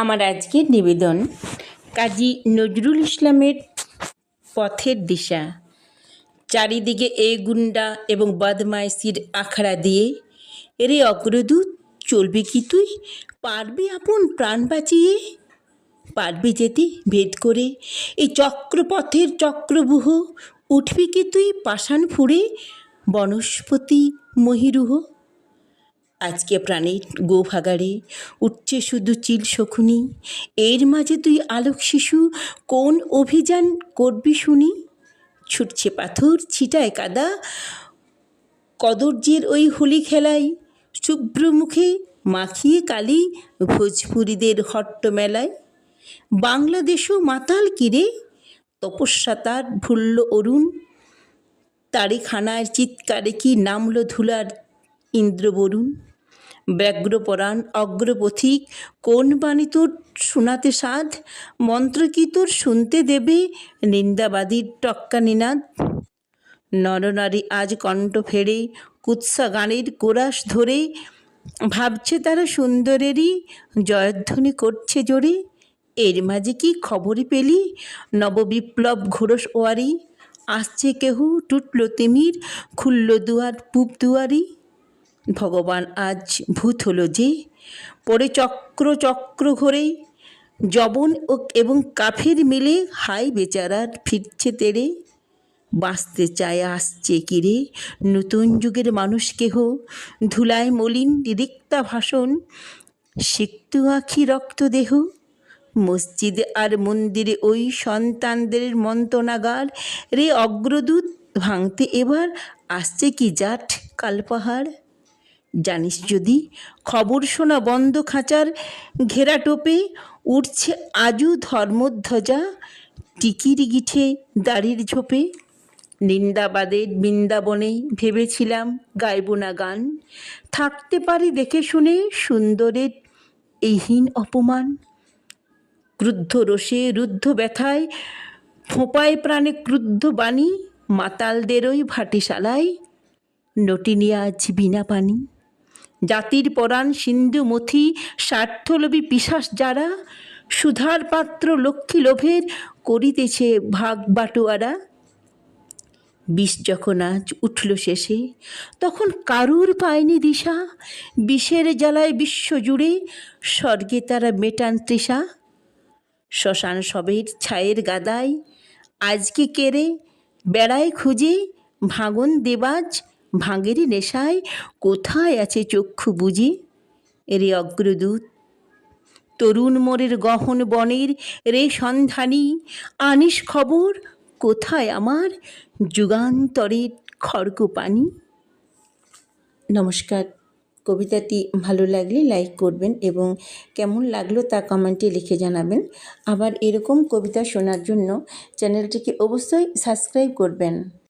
আমার আজকের নিবেদন কাজী নজরুল ইসলামের পথের দিশা। চারিদিকে এ গুন্ডা এবং বদমাইশির আখড়া দিয়ে এরে অগ্রদূত, চলবি কি তুই? পারবি আপন প্রাণ বাঁচিয়ে? পারবি যেতে ভেদ করে? এই চক্রপথের চক্রবুহ উঠবি কি তুই পাষাণ ফুঁড়ে? বনস্পতি মহিরুহ আজকে প্রাণের গোভাগাড়ে, উঠছে শুধু চিল শকুনি। এর মাঝে তুই আলোক শিশু, কোন অভিযান করবি শুনি? ছুটছে পাথর, ছিটায় কাদা, কদর্যের ওই হোলি খেলায়। শুভ্র মুখে মাখিয়ে কালি ভোজপুরীদের হট্ট মেলায়। বাংলাদেশও মাতাল কিরে? তপস্যা তার ভুলল অরুণ। তারি খানার চিৎকারে কি নামলো ধুলার ইন্দ্রবরুণ ব্যগ্রপরাণ অগ্রপথিক, কোন বাণী তোর শোনাতে সাধ, মন্ত্র কি তোর শুনতে দেবে নিন্দাবাদীর টক্কা নিনাদ। নরনারী আজ কণ্ঠ ফেড়ে কুৎসা গানের কোরাস ধরে, ভাবছে তারা সুন্দরেরই, জয়ধ্বনি করছে জোরে। এর মাঝে কি খবরই পেলি, নববিপ্লব ঘোরস ওয়ারি, আসছে কেহু, টুটল তিমির, খুলল দুয়ার, পূব দুয়ারি। ভগবান আজ ভূত হলো যে, পরে চক্র চক্র ঘোরে জবন ও এবং কাফের মিলে হাই বেচারার ফিরছে তেরে। বাঁচতে চায়, আসছে কিরে? নতুন যুগের মানুষ কেহ? ধুলায় মলিন রিক্তা ভাষণ, সিক্ত আখি রক্ত দেহ। মসজিদে আর মন্দিরে ওই সন্তানদের মন্ত্রণাগার। রে অগ্রদূত, ভাঙতে এবার আসছে কি জাট কালপাহাড়? জানিস যদি, খবর শোনা বন্ধ খাঁচার ঘেরা টোপে উঠছে আজও ধর্মধ্বজা টিকির গিঠে দাড়ির ঝোপে। নিন্দাবাদের বৃন্দাবনে ভেবেছিলাম গাইব না গান। থাকতে পারি দেখে শুনে সুন্দরের এইহীন অপমান। ক্রুদ্ধ রোষে রুদ্ধ ব্যথায়, ফোঁপায় প্রাণে ক্রুদ্ধ বাণী মাতালদেরই ভাটিশালায়। নটিনি আজ বিনা পানি। জাতির পরাণ সিন্ধু মথি, স্বার্থলোভী পিশাস যারা, সুধার পাত্র লক্ষ্মী লোভের করিতেছে ভাগ বাটোয়ারা। বিষ যখন আজ উঠল শেষে, তখন কারুর পায়নি দিশা। বিষের জ্বালায় বিশ্ব জুড়ে স্বর্গে তারা মেটান তৃষা। শ্মশান সবের ছায়ের গাদায় আজকে কেড়ে বেড়ায় খুঁজে ভাঙন দেবাজ। ভাঙেরই নেশায় কোথায় আছে চক্ষু বুঝে? রে অগ্রদূত, তরুণ মোরের গহন বনের রে সন্ধানী, আনিস খবর কোথায় আমার যুগান্তরের খড়গ পানি নমস্কার, কবিতাটি ভালো লাগলে লাইক করবেন এবং কেমন লাগল তা কমেন্টে লিখে জানাবেন। আবার এরকম কবিতা শোনার জন্য চ্যানেলটিকে অবশ্যই সাবস্ক্রাইব করবেন।